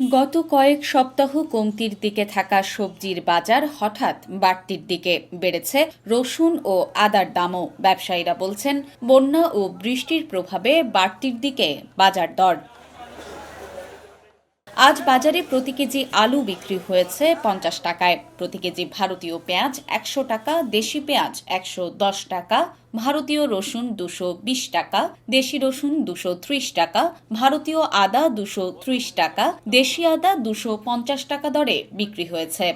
গত কয়েক সপ্তাহ কমতির দিকে থাকা সবজির বাজার হঠাৎ বাড়তির দিকে বেড়েছে। রসুন ও আদার দামও ব্যবসায়ীরা বলছেন, বন্যা ও বৃষ্টির প্রভাবে বাড়তির দিকে বাজার দর। আজ বাজারে প্রতি কেজি আলু বিক্রি হয়েছে পঞ্চাশ টাকায়। প্রতি কেজি ভারতীয় পেঁয়াজ একশো টাকা, দেশি পেঁয়াজ একশো দশ টাকা, ভারতীয় রসুন দুশো বিশ টাকা, দেশি রসুন দুশো ত্রিশ টাকা, ভারতীয় আদা দুশো ত্রিশ টাকা, দেশি আদা দুশো পঞ্চাশ টাকা দরে বিক্রি হয়েছে।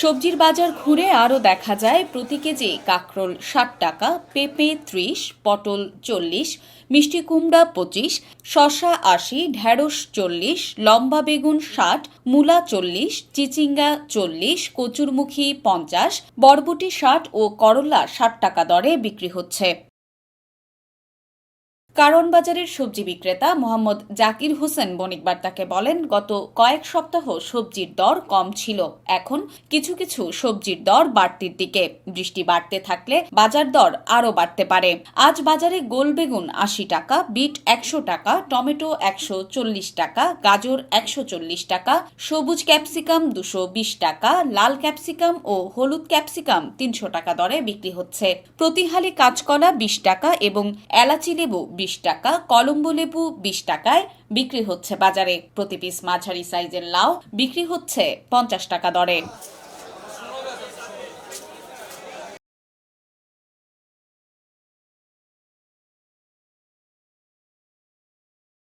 সবজির বাজার ঘুরে আরও দেখা যায় প্রতি কেজি কাঁকরোল ষাট টাকা, পেঁপে ত্রিশ, পটল চল্লিশ, মিষ্টি কুমড়া পঁচিশ শশা আশি ঢ্যাঁড়স চল্লিশ, লম্বা বেগুন ষাট, মূলা চল্লিশ, চিচিঙ্গা চল্লিশ, কচুরমুখী পঞ্চাশ, বরবটি ষাট ও করলা ষাট টাকা দরে বিক্রি হচ্ছে। কারণ বাজারের সবজি বিক্রেতা মোহাম্মদ জাকির হোসেন বণিক বার্তাকে বলেন, গত কয়েক সপ্তাহ সবজির দর কম ছিল। এখন কিছু কিছু সবজির দর বাড়তির দিকে। বৃষ্টি বাড়তে থাকলে বাজার দর আরও বাড়তে পারে। আজ বাজারে গোল বেগুন আশি টাকা, বিট একশো টাকা, টমেটো একশো চল্লিশ টাকা, গাজর একশো চল্লিশ টাকা, সবুজ ক্যাপসিকাম দুশো বিশ টাকা, লাল ক্যাপসিকাম ও হলুদ ক্যাপসিকাম তিনশো টাকা দরে বিক্রি হচ্ছে। প্রতি হালি কাঁচকলা বিশ টাকা এবং এলাচি লেবু বিশ টাকা, কলম্বো লেবু বিশ টাকায় বিক্রি হচ্ছে বাজারে। প্রতি পিস মাঝারি সাইজের লাউ বিক্রি হচ্ছে পঞ্চাশ টাকা দরে।